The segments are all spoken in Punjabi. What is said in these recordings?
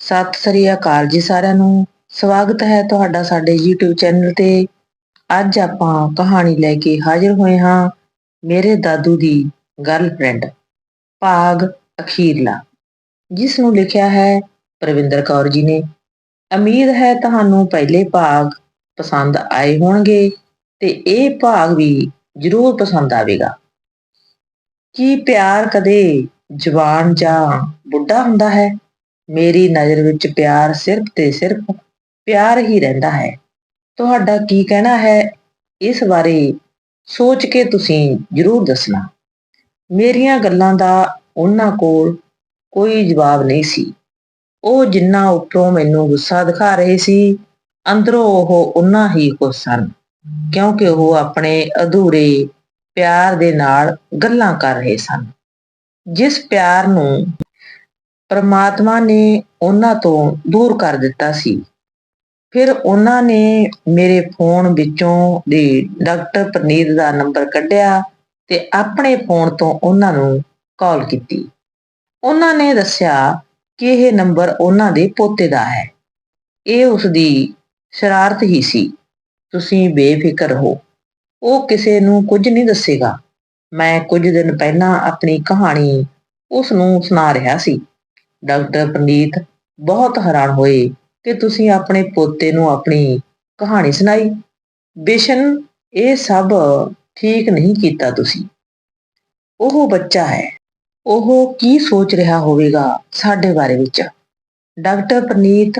ਸਤਿ ਸ੍ਰੀ ਅਕਾਲ ਜੀ ਸਾਰਿਆਂ ਨੂੰ। ਸਵਾਗਤ ਹੈ ਤੁਹਾਡਾ ਸਾਡੇ YouTube ਚੈਨਲ ਤੇ। ਅੱਜ ਆਪਾਂ ਕਹਾਣੀ ਲੈ ਕੇ ਹਾਜ਼ਰ ਹੋਏ ਹਾਂ ਮੇਰੇ ਦਾਦੂ ਦੀ ਗਰਲਫ੍ਰੈਂਡ ਭਾਗ ਅਖੀਰਲਾ ਜਿਸ ਨੂੰ ਲਿਖਿਆ ਹੈ ਪ੍ਰਵਿੰਦਰ ਕੌਰ ਜੀ ਨੇ। ਉਮੀਦ ਹੈ ਤੁਹਾਨੂੰ ਪਹਿਲੇ ਭਾਗ ਪਸੰਦ ਆਏ ਹੋਣਗੇ ਤੇ ਇਹ ਭਾਗ ਵੀ ਜ਼ਰੂਰ ਪਸੰਦ ਆਵੇਗਾ। ਕੀ ਪਿਆਰ ਕਦੇ ਜਵਾਨ ਜਾਂ ਬੁੱਢਾ ਹੁੰਦਾ ਹੈ? ਮੇਰੀ ਨਜ਼ਰ ਵਿੱਚ ਪਿਆਰ ਸਿਰਫ ਤੇ ਸਿਰਫ ਪਿਆਰ ਹੀ ਰਹਿੰਦਾ ਹੈ। ਤੁਹਾਡਾ ਕੀ ਕਹਿਣਾ ਹੈ ਇਸ ਬਾਰੇ ਸੋਚ ਕੇ ਤੁਸੀਂ ਜ਼ਰੂਰ ਦੱਸਣਾ। ਮੇਰੀਆਂ ਗੱਲਾਂ ਦਾ ਉਹਨਾਂ ਕੋਲ ਕੋਈ ਜਵਾਬ ਨਹੀਂ ਸੀ। ਉਹ ਜਿੰਨਾ ਉੱਪਰੋਂ ਮੈਨੂੰ ਗੁੱਸਾ ਦਿਖਾ ਰਹੇ ਸੀ, ਅੰਦਰੋਂ ਉਹ ਉਨਾ ਹੀ ਖੁਸ਼ ਸਨ, ਕਿਉਂਕਿ ਉਹ ਆਪਣੇ ਅਧੂਰੇ ਪਿਆਰ ਦੇ ਨਾਲ ਗੱਲਾਂ ਕਰ ਰਹੇ ਸਨ। ਜਿਸ ਪਿਆਰ ਨੂੰ ਪਰਮਾਤਮਾ ਨੇ ਉਹਨਾਂ ਤੋਂ ਦੂਰ ਕਰ ਦਿੱਤਾ ਸੀ। ਫਿਰ ਉਹਨਾਂ ਨੇ ਮੇਰੇ ਫੋਨ ਵਿੱਚੋਂ ਦੀ ਡਾਕਟਰ ਪ੍ਰਨੀਤ ਦਾ ਨੰਬਰ ਕੱਢਿਆ ਤੇ ਆਪਣੇ ਫੋਨ ਤੋਂ ਉਹਨਾਂ ਨੂੰ ਕਾਲ ਕੀਤੀ। ਉਹਨਾਂ ਨੇ ਦੱਸਿਆ ਕਿ ਇਹ ਨੰਬਰ ਉਹਨਾਂ ਦੇ ਪੋਤੇ ਦਾ ਹੈ। ਇਹ ਉਸ ਦੀ ਸ਼ਰਾਰਤ ਹੀ ਸੀ। ਤੁਸੀਂ ਬੇਫਿਕਰ ਹੋ। ਉਹ ਕਿਸੇ ਨੂੰ ਕੁਝ ਨਹੀਂ ਦੱਸੇਗਾ। ਮੈਂ ਕੁਝ ਦਿਨ ਪਹਿਲਾਂ ਆਪਣੀ ਕਹਾਣੀ ਉਸ ਨੂੰ ਸੁਣਾ ਰਿਹਾ ਸੀ। ਡਾਕਟਰ ਪ੍ਰਨੀਤ ਬਹੁਤ ਹੈਰਾਨ ਹੋਏ ਕਿ ਤੁਸੀਂ ਆਪਣੇ ਪੋਤੇ ਨੂੰ ਆਪਣੀ ਕਹਾਣੀ ਸੁਣਾਈ। ਬਿਸ਼ਨ, ਇਹ ਸਭ ਠੀਕ ਨਹੀਂ ਕੀਤਾ ਤੁਸੀਂ। ਉਹ ਬੱਚਾ ਹੈ। ਉਹ ਕੀ ਸੋਚ ਰਿਹਾ ਹੋਵੇਗਾ ਸਾਡੇ ਬਾਰੇ ਵਿੱਚ? ਡਾਕਟਰ ਪ੍ਰਨੀਤ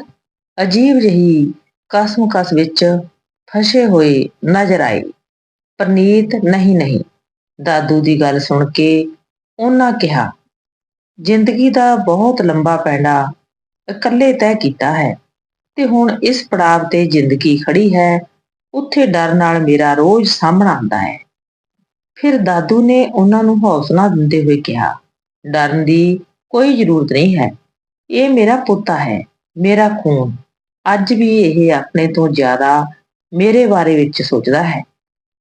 ਅਜੀਬ ਜਿਹੀ ਕਸਮ-ਕਸ ਵਿੱਚ ਫਸੇ ਹੋਏ ਨਜ਼ਰ ਆਏ। ਪ੍ਰਨੀਤ ਨਹੀਂ ਨਹੀਂ, ਦਾਦੂ ਦੀ ਗੱਲ ਸੁਣ ਕੇ ਉਹਨਾਂ ਕਿਹਾ ਜ਼ਿੰਦਗੀ ਦਾ ਬਹੁਤ ਲੰਬਾ ਪੈਂਡਾ ਇਕੱਲੇ ਤੈਅ ਕੀਤਾ ਹੈ। ਤੇ ਹੁਣ ਇਸ ਪੜਾਵ ਤੇ ਜ਼ਿੰਦਗੀ ਖੜੀ ਹੈ, ਉੱਥੇ ਡਰ ਨਾਲ ਮੇਰਾ ਰੋਜ਼ ਸਾਹਮਣਾ ਆਉਂਦਾ ਹੈ। ਫਿਰ ਦਾਦੂ ਨੇ ਉਹਨਾਂ ਨੂੰ ਹੌਸਲਾ ਦਿੰਦੇ ਹੋਏ ਕਿਹਾ, ਡਰਨ ਦੀ ਕੋਈ ਜ਼ਰੂਰਤ ਨਹੀਂ ਹੈ। ਇਹ ਮੇਰਾ ਪੁੱਤਾ ਹੈ, ਮੇਰਾ ਖੂਨ। ਅੱਜ ਵੀ ਇਹ ਆਪਣੇ ਤੋਂ ਜ਼ਿਆਦਾ ਮੇਰੇ ਬਾਰੇ ਵਿੱਚ ਸੋਚਦਾ ਹੈ।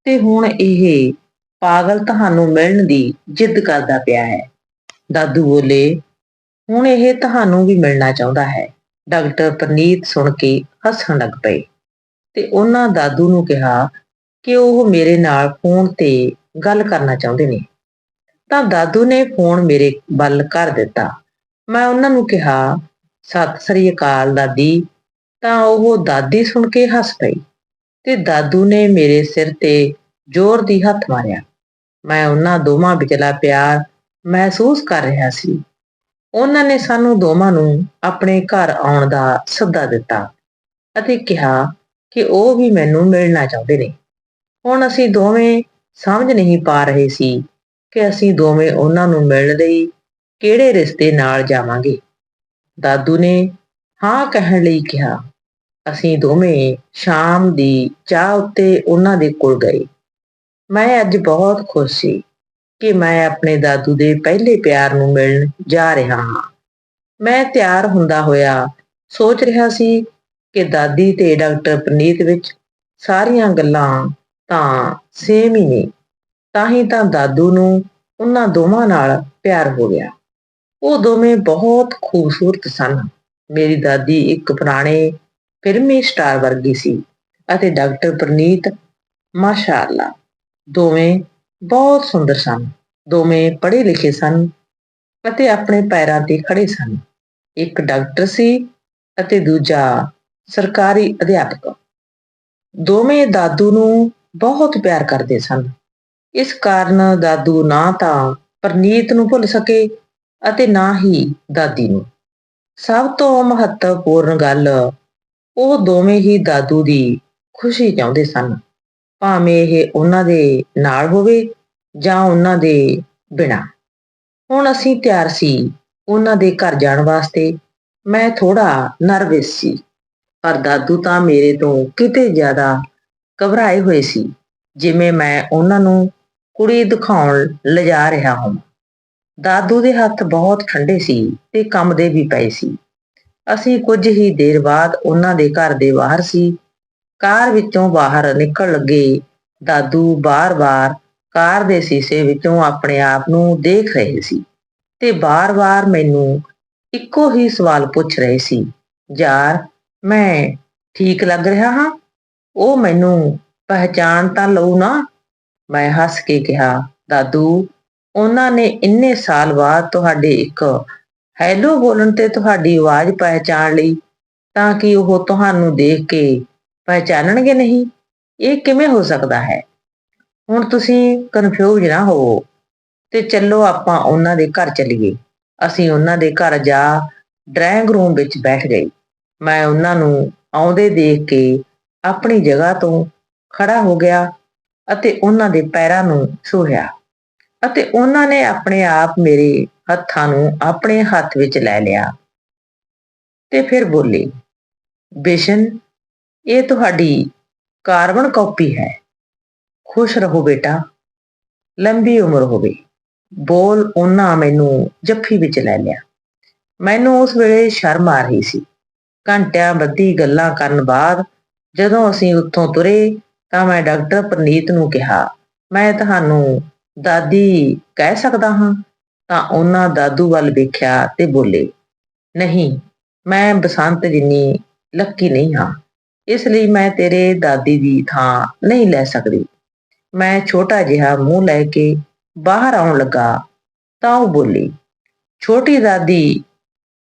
ਤੇ ਹੁਣ ਇਹ ਪਾਗਲ ਤੁਹਾਨੂੰ ਮਿਲਣ ਦੀ ਜਿੱਦ ਕਰਦਾ ਪਿਆ ਹੈ। ਦਾਦੂ ਬੋਲੇ ਹੁਣ ਇਹ ਤੁਹਾਨੂੰ ਵੀ ਮਿਲਣਾ ਚਾਹੁੰਦਾ ਹੈ। ਡਾਕਟਰ ਪ੍ਰਨੀਤ ਸੁਣ ਕੇ ਹੱਸਣ ਲੱਗ ਪਏ ਤੇ ਉਹਨਾਂ ਦਾਦੂ ਨੂੰ ਕਿਹਾ ਕਿ ਉਹ ਮੇਰੇ ਨਾਲ ਫੋਨ ਤੇ ਗੱਲ ਕਰਨਾ ਚਾਹੁੰਦੇ ਨੇ। ਤਾਂ ਦਾਦੂ ਨੇ ਫੋਨ ਮੇਰੇ ਵੱਲ ਕਰ ਦਿੱਤਾ। ਮੈਂ ਉਹਨਾਂ ਨੂੰ ਕਿਹਾ, ਸਤਿ ਸ੍ਰੀ ਅਕਾਲ ਦਾਦੀ। ਤਾਂ ਉਹ ਦਾਦੀ ਸੁਣ ਕੇ ਹੱਸ ਪਈ ਤੇ ਦਾਦੂ ਨੇ ਮੇਰੇ ਸਿਰ ਤੇ ਜ਼ੋਰ ਦੀ ਹੱਥ ਮਾਰਿਆ। ਮੈਂ ਉਹਨਾਂ ਦੋਵਾਂ ਵਿਚਲਾ ਪਿਆਰ ਮਹਿਸੂਸ ਕਰ ਰਿਹਾ ਸੀ। ਉਹਨਾਂ ਨੇ ਸਾਨੂੰ ਦੋਵਾਂ ਨੂੰ ਆਪਣੇ ਘਰ ਆਉਣ ਦਾ ਸੱਦਾ ਦਿੱਤਾ ਅਤੇ ਕਿਹਾ ਕਿ ਉਹ ਵੀ ਮੈਨੂੰ ਮਿਲਣਾ ਚਾਹੁੰਦੇ ਨੇ। ਹੁਣ ਅਸੀਂ ਦੋਵੇਂ ਸਮਝ ਨਹੀਂ ਪਾ ਰਹੇ ਸੀ ਕਿ ਅਸੀਂ ਦੋਵੇਂ ਉਹਨਾਂ ਨੂੰ ਮਿਲਣ ਲਈ ਕਿਹੜੇ ਰਿਸ਼ਤੇ ਨਾਲ ਜਾਵਾਂਗੇ। ਦਾਦੂ ਨੇ ਹਾਂ ਕਹਿਣ ਲਈ ਕਿਹਾ, ਅਸੀਂ ਦੋਵੇਂ ਸ਼ਾਮ ਦੀ ਚਾਹ ਉੱਤੇ ਉਹਨਾਂ ਦੇ ਕੋਲ ਗਏ। ਮੈਂ ਅੱਜ ਬਹੁਤ ਖੁਸ਼ ਸੀ ਕਿ ਮੈਂ ਆਪਣੇ ਦਾਦੂ ਦੇ ਪਹਿਲੇ ਪਿਆਰ ਨੂੰ ਮਿਲਣ ਜਾ ਰਿਹਾ ਹਾਂ। ਮੈਂ ਤਿਆਰ ਹੁੰਦਾ ਹੋਇਆ ਸੋਚ ਰਿਹਾ ਸੀ ਕਿ ਦਾਦੀ ਤੇ ਡਾਕਟਰ ਪ੍ਰਨੀਤ ਵਿੱਚ ਸਾਰੀਆਂ ਗੱਲਾਂ ਤਾਂ ਸੇਮ ਹੀ ਨੇ, ਤਾਂ ਹੀ ਤਾਂ ਦਾਦੂ ਨੂੰ ਉਹਨਾਂ ਦੋਵਾਂ ਨਾਲ ਪਿਆਰ ਹੋ ਗਿਆ। ਉਹ ਦੋਵੇਂ ਬਹੁਤ ਖੂਬਸੂਰਤ ਸਨ। ਮੇਰੀ ਦਾਦੀ ਇੱਕ ਪੁਰਾਣੇ ਫਿਲਮੀ ਸਟਾਰ ਵਰਗੀ ਸੀ ਅਤੇ ਡਾਕਟਰ ਪ੍ਰਨੀਤ ਮਾਸ਼ਾਅੱਲਾ ਦੋਵੇਂ ਬਹੁਤ ਸੁੰਦਰ ਸਨ। ਦੋਵੇਂ ਪੜ੍ਹੇ ਲਿਖੇ ਸਨ ਅਤੇ ਆਪਣੇ ਪੈਰਾਂ ਤੇ ਖੜੇ ਸਨ। ਇੱਕ ਡਾਕਟਰ ਸੀ ਅਤੇ ਦੂਜਾ ਸਰਕਾਰੀ ਅਧਿਆਪਕ। ਦੋਵੇਂ ਦਾਦੂ ਨੂੰ ਬਹੁਤ ਪਿਆਰ ਕਰਦੇ ਸਨ। ਇਸ ਕਾਰਨ ਦਾਦੂ ਨਾ ਤਾਂ ਪਰਨੀਤ ਨੂੰ ਭੁੱਲ ਸਕੇ ਅਤੇ ਨਾ ਹੀ ਦਾਦੀ ਨੂੰ। ਸਭ ਤੋਂ ਮਹੱਤਵਪੂਰਨ ਗੱਲ ਉਹ ਦੋਵੇਂ ਹੀ ਦਾਦੂ ਦੀ ਖੁਸ਼ੀ ਚਾਹੁੰਦੇ ਸਨ। ਭਾਵੇਂ ਇਹ ਉਹਨਾਂ ਦੇ ਨਾਲ ਹੋਵੇ ਜਾਂ ਉਹਨਾਂ ਦੇ ਬਿਨਾ। ਹੁਣ ਅਸੀਂ ਤਿਆਰ ਸੀ ਉਹਨਾਂ ਦੇ ਘਰ ਜਾਣ ਵਾਸਤੇ। ਮੈਂ ਥੋੜਾ ਨਰਵਸ ਸੀ। ਪਰ ਦਾਦੂ ਤਾਂ ਮੇਰੇ ਤੋਂ ਕਿਤੇ ਜ਼ਿਆਦਾ ਘਬਰਾਏ ਹੋਏ ਸੀ, ਜਿਵੇਂ ਮੈਂ ਉਹਨਾਂ ਨੂੰ ਕੁੜੀ ਦਿਖਾਉਣ ਲਿਜਾ ਰਿਹਾ ਹਾਂ। ਦਾਦੂ ਦੇ ਹੱਥ ਬਹੁਤ ਠੰਡੇ ਸੀ ਤੇ ਕੰਬਦੇ ਵੀ ਪਏ ਸੀ। ਅਸੀਂ ਕੁਝ ਹੀ ਦੇਰ ਬਾਅਦ ਉਹਨਾਂ ਦੇ ਘਰ ਦੇ ਬਾਹਰ ਸੀ ਕਾਰ ਵਿੱਚੋਂ ਬਾਹਰ ਨਿਕਲ ਲੱਗੇ। ਦਾਦੂ ਬਾਰ-ਬਾਰ ਕਾਰ ਦੇ ਸ਼ੀਸ਼ੇ ਵਿੱਚੋਂ ਆਪਣੇ ਆਪ ਨੂੰ ਦੇਖ ਰਹੇ ਸੀ ਤੇ ਬਾਰ-ਬਾਰ ਮੈਨੂੰ ਇੱਕੋ ਹੀ ਸਵਾਲ ਪੁੱਛ ਰਹੇ ਸੀ। ਯਾਰ, ਮੈਂ ਠੀਕ ਲੱਗ ਰਿਹਾ ਹਾਂ? ਉਹ ਮੈਨੂੰ ਪਹਿਚਾਣ ਤਾਂ ਲਊ ਨਾ? ਮੈਂ ਹੱਸ ਕੇ ਕਿਹਾ, ਦਾਦੂ, ਉਹਨਾਂ ਨੇ ਇੰਨੇ ਸਾਲ ਬਾਅਦ ਤੁਹਾਡੇ ਇੱਕ ਹੈਲੋ ਬੋਲਣ ਤੇ ਤੁਹਾਡੀ ਆਵਾਜ਼ ਪਹਿਚਾਣ ਲਈ ਤਾਂ ਕਿ ਉਹ ਤੁਹਾਨੂੰ ਦੇਖ ਕੇ ਪਹਿਚਾਨਣਗੇ ਨਹੀਂ। ਇਹ ਕਿਵੇਂ ਹੋ ਸਕਦਾ ਹੈ? ਹੁਣ ਤੁਸੀਂ ਕਨਫਿਊਜ਼ ਨਾ ਹੋਵੋ ਤੇ ਚੱਲੋ ਆਪਾਂ ਉਹਨਾਂ ਦੇ ਘਰ ਚੱਲੀਏ। ਅਸੀਂ ਉਹਨਾਂ ਦੇ ਘਰ ਜਾ ਡਰਾਇੰਗ ਰੂਮ ਵਿੱਚ ਬੈਠ ਗਏ ਮੈਂ ਉਹਨਾਂ ਨੂੰ ਆਉਂਦੇ ਦੇਖ ਕੇ ਆਪਣੀ ਜਗ੍ਹਾ ਤੋਂ ਖੜਾ ਹੋ ਗਿਆ ਅਤੇ ਉਹਨਾਂ ਦੇ ਪੈਰਾਂ ਨੂੰ ਛੂਹਿਆ ਅਤੇ ਉਹਨਾਂ ਨੇ ਆਪਣੇ ਆਪ ਮੇਰੇ ਹੱਥਾਂ ਨੂੰ ਆਪਣੇ ਹੱਥ ਵਿੱਚ ਲੈ ਲਿਆ। ਤੇ ਫਿਰ ਬੋਲੀ ਬਿਸ਼ਨ ਇਹ ਤੁਹਾਡੀ ਕਾਰਬਨ ਕਾਪੀ ਹੈ। ਖੁਸ਼ ਰਹੋ ਬੇਟਾ। ਲੰਬੀ ਉਮਰ ਹੋਵੇ ਬੋਲ ਉਹਨਾਂ ਮੈਨੂੰ ਜੱਫੀ ਵਿੱਚ ਲੈ ਲਿਆ। ਮੈਨੂੰ ਉਸ ਵੇਲੇ ਸ਼ਰਮ ਆ ਰਹੀ ਸੀ। ਘੰਟਿਆਂ ਬੱਧੀ ਗੱਲਾਂ ਕਰਨ ਬਾਅਦ ਜਦੋਂ ਅਸੀਂ ਉੱਥੋਂ ਤੁਰੇ ਤਾਂ ਮੈਂ ਡਾਕਟਰ ਪ੍ਰਨੀਤ ਨੂੰ ਕਿਹਾ, ਮੈਂ ਤੁਹਾਨੂੰ ਦਾਦੀ ਕਹਿ ਸਕਦਾ ਹਾਂ? ਤਾਂ ਉਹਨਾਂ ਦਾਦੂ ਵੱਲ ਵੇਖਿਆ ਤੇ ਬੋਲੇ, ਨਹੀਂ, ਮੈਂ ਬਸੰਤ ਜਿੰਨੀ ਲੱਕੀ ਨਹੀਂ ਹਾਂ। ਇਸ ਲਈ ਮੈਂ ਤੇਰੇ ਦਾਦੀ ਦੀ ਥਾਂ ਨਹੀਂ ਲੈ ਸਕਦੀ। ਮੈਂ ਛੋਟਾ ਜਿਹਾ ਮੂੰਹ ਲੈ ਕੇ ਬਾਹਰ ਆਉਣ ਲੱਗਾ ਤਾਂ ਉਹ ਬੋਲੀ, ਛੋਟੀ ਦਾਦੀ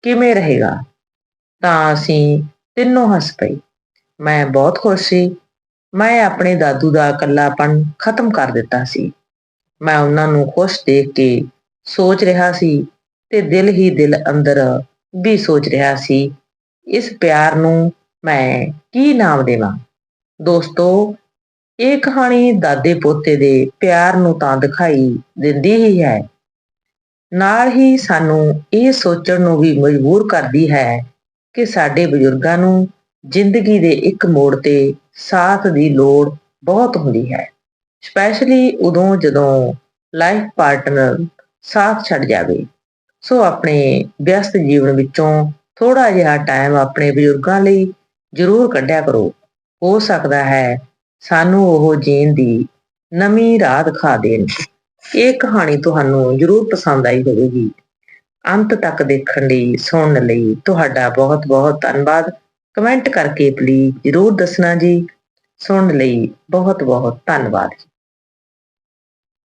ਕਿਵੇਂ ਰਹੇਗਾ? ਤਾਂ ਅਸੀਂ ਤਿੰਨੋਂ ਹੱਸ ਪਏ। ਮੈਂ ਬਹੁਤ ਖੁਸ਼ ਸੀ। ਮੈਂ ਆਪਣੇ ਦਾਦੂ ਦਾ ਇਕੱਲਾਪਣ ਖਤਮ ਕਰ ਦਿੱਤਾ ਸੀ। ਮੈਂ ਉਹਨਾਂ ਨੂੰ ਖੁਸ਼ ਦੇਖ ਕੇ ਸੋਚ ਰਿਹਾ ਸੀ ਤੇ ਦਿਲ ਹੀ ਦਿਲ ਅੰਦਰ ਵੀ ਸੋਚ ਰਿਹਾ ਸੀ। ਇਸ ਪਿਆਰ ਨੂੰ ਮੈਂ ਕੀ ਨਾਮ ਦੇਵਾਂ? ਦੋਸਤੋ, ਇਹ ਕਹਾਣੀ ਦਾਦੇ ਪੋਤੇ ਦੇ ਪਿਆਰ ਨੂੰ ਤਾਂ ਦਿਖਾਈ ਦਿੰਦੀ ਹੀ ਹੈ। ਨਾਲ ਹੀ ਸਾਨੂੰ ਇਹ ਸੋਚਣ ਨੂੰ ਵੀ ਮਜਬੂਰ ਕਰਦੀ ਹੈ ਕਿ ਸਾਡੇ ਬਜ਼ੁਰਗਾਂ ਨੂੰ ਜ਼ਿੰਦਗੀ ਦੇ ਇੱਕ ਮੋੜ ਤੇ ਸਾਥ ਦੀ ਲੋੜ ਬਹੁਤ ਹੁੰਦੀ ਹੈ। ਸਪੈਸ਼ਲੀ ਉਦੋਂ ਜਦੋਂ ਲਾਈਫ ਪਾਰਟਨਰ ਸਾਥ ਛੱਡ ਜਾਵੇ, ਸੋ ਆਪਣੇ ਵਿਅਸਤ ਜੀਵਨ ਵਿੱਚੋਂ ਥੋੜਾ ਜਿਹਾ ਟਾਈਮ ਆਪਣੇ ਬਜ਼ੁਰਗਾਂ ਲਈ ਜ਼ਰੂਰ ਕੱਢਿਆ ਕਰੋ। ਹੋ ਸਕਦਾ ਹੈ ਸਾਨੂੰ ਉਹ ਜੀਣ ਦੀ ਨਵੀਂ ਰਾਹ ਦਿਖਾ ਦੇਣ। ਇਹ ਕਹਾਣੀ ਤੁਹਾਨੂੰ ਜ਼ਰੂਰ ਪਸੰਦ ਆਈ ਹੋਵੇਗੀ। ਅੰਤ ਤੱਕ ਦੇਖਣ ਲਈ, ਸੁਣਨ ਲਈ ਤੁਹਾਡਾ ਬਹੁਤ ਬਹੁਤ ਧੰਨਵਾਦ। ਕਮੈਂਟ ਕਰਕੇ ਪਲੀਜ਼ ਜ਼ਰੂਰ ਦੱਸਣਾ ਜੀ। ਸੁਣਨ ਲਈ ਬਹੁਤ ਬਹੁਤ ਧੰਨਵਾਦ